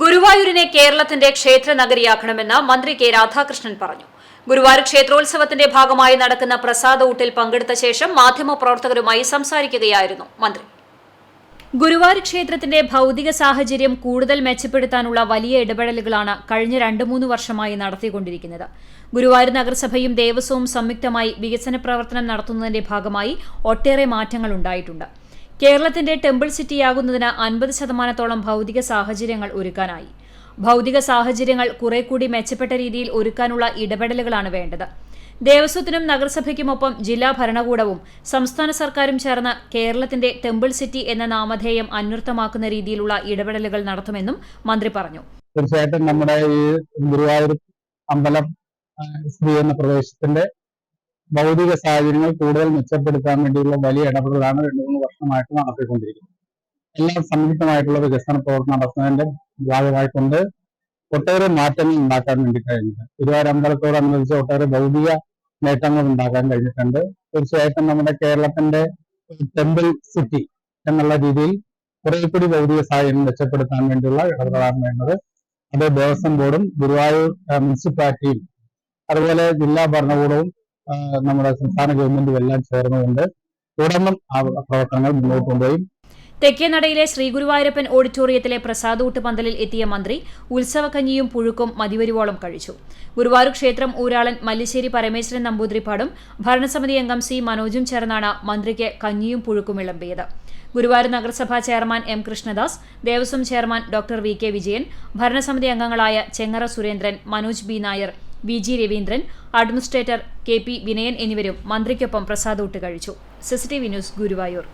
ഗുരുവായൂരിനെ കേരളത്തിന്റെ ക്ഷേത്ര നഗരിയാക്കണമെന്ന് മന്ത്രി കെ രാധാകൃഷ്ണൻ പറഞ്ഞു. ഗുരുവായൂർ ക്ഷേത്രോത്സവത്തിന്റെ ഭാഗമായി നടക്കുന്ന പ്രസാദ ഊട്ടിൽ പങ്കെടുത്ത ശേഷം മാധ്യമപ്രവർത്തകരുമായി സംസാരിക്കുകയായിരുന്നു മന്ത്രി. ഗുരുവായൂർ ക്ഷേത്രത്തിന്റെ ഭൗതിക സാഹചര്യം കൂടുതൽ മെച്ചപ്പെടുത്താനുള്ള വലിയ ഇടപെടലുകളാണ് കഴിഞ്ഞ രണ്ട് മൂന്ന് വർഷമായി നടത്തിക്കൊണ്ടിരിക്കുന്നത്. ഗുരുവായൂർ നഗരസഭയും ദേവസ്വവും സംയുക്തമായി വികസന പ്രവർത്തനം നടത്തുന്നതിന്റെ ഭാഗമായി ഒട്ടേറെ മാറ്റങ്ങൾ ഉണ്ടായിട്ടുണ്ട്. കേരളത്തിന്റെ ടെമ്പിൾ സിറ്റിയാകുന്നതിന് അൻപത് ശതമാനത്തോളം ഭൗതിക സാഹചര്യങ്ങൾ ഒരുക്കാനായി. ഭൗതിക സാഹചര്യങ്ങൾ കുറെ കൂടി മെച്ചപ്പെട്ട രീതിയിൽ ഒരുക്കാനുള്ള ഇടപെടലുകളാണ് വേണ്ടത്. ദേവസ്വത്തിനും നഗരസഭയ്ക്കുമൊപ്പം ജില്ലാ ഭരണകൂടവും സംസ്ഥാന സർക്കാരും ചേർന്ന് കേരളത്തിന്റെ ടെമ്പിൾ സിറ്റി എന്ന നാമധേയം അന്വർത്ഥമാക്കുന്ന രീതിയിലുള്ള ഇടപെടലുകൾ നടത്തുമെന്നും മന്ത്രി പറഞ്ഞു. തീർച്ചയായിട്ടും നമ്മുടെ ഈ ഗുരുവായൂർ അമ്പലം സ്ഥിതി ചെയ്യുന്ന പ്രദേശത്തിന്റെ ഭൗതിക സാഹചര്യങ്ങൾ കൂടുതൽ മെച്ചപ്പെടുത്താൻ വേണ്ടിയുള്ള വലിയ ഇടപെടലാണ് രണ്ട് നടത്തിക്കൊണ്ടിരിക്കുന്നു. എല്ലാം സംയുക്തമായിട്ടുള്ള വികസന പ്രവർത്തനം നടത്തുന്നതിന്റെ ഭാഗമായിക്കൊണ്ട് ഒട്ടേറെ മാറ്റങ്ങൾ ഉണ്ടാക്കാൻ വേണ്ടി കഴിഞ്ഞിട്ടുണ്ട്. ഗുരുവായൂർ അമ്പലത്തോടനുബന്ധിച്ച് ഒട്ടേറെ ഭൗതിക നേട്ടങ്ങൾ ഉണ്ടാക്കാൻ കഴിഞ്ഞിട്ടുണ്ട്. തീർച്ചയായിട്ടും നമ്മുടെ കേരളത്തിന്റെ ടെമ്പിൾ സിറ്റി എന്നുള്ള രീതിയിൽ കുറെ കൂടി ഭൗതിക സാഹചര്യം മെച്ചപ്പെടുത്താൻ വേണ്ടിയുള്ള ഇടപെടലാണ് വേണ്ടത്. അത് ദേവസ്വം ബോർഡും ഗുരുവായൂർ മുനിസിപ്പാലിറ്റിയും അതുപോലെ ജില്ലാ ഭരണകൂടവും നമ്മുടെ സംസ്ഥാന ഗവൺമെന്റും എല്ലാം ചേർന്നുകൊണ്ട് തുടർന്നും പ്രവർത്തനങ്ങൾ മുന്നോട്ട് കൊണ്ടുപോയി തെക്കേനടയിലെ ശ്രീഗുരുവായൂരപ്പൻ ഓഡിറ്റോറിയത്തിലെ പ്രസാദൂട്ട് പന്തലിൽ എത്തിയ മന്ത്രി ഉത്സവക്കഞ്ഞിയും പുഴുക്കും മതിവരുവോളം കഴിച്ചു. ഗുരുവായൂർ ക്ഷേത്രം ഊരാളൻ മല്ലിശ്ശേരി പരമേശ്വരൻ നമ്പൂതിരിപ്പാടും ഭരണസമിതി അംഗം സി മനോജും ചേർന്നാണ് മന്ത്രിക്ക് കഞ്ഞിയും പുഴുക്കും വിളമ്പിയത്. ഗുരുവായൂർ നഗരസഭാ chairman M Krishnadas Devaswom chairman doctor V K Vijayan ഭരണസമിതി അംഗങ്ങളായ Chengara Surendran Manoj B Nair V G Raveendran administrator K P Vinayan എന്നിവരും മന്ത്രിക്കൊപ്പം പ്രസാദൂട്ട് കഴിച്ചു. CCTV news Guruvayur.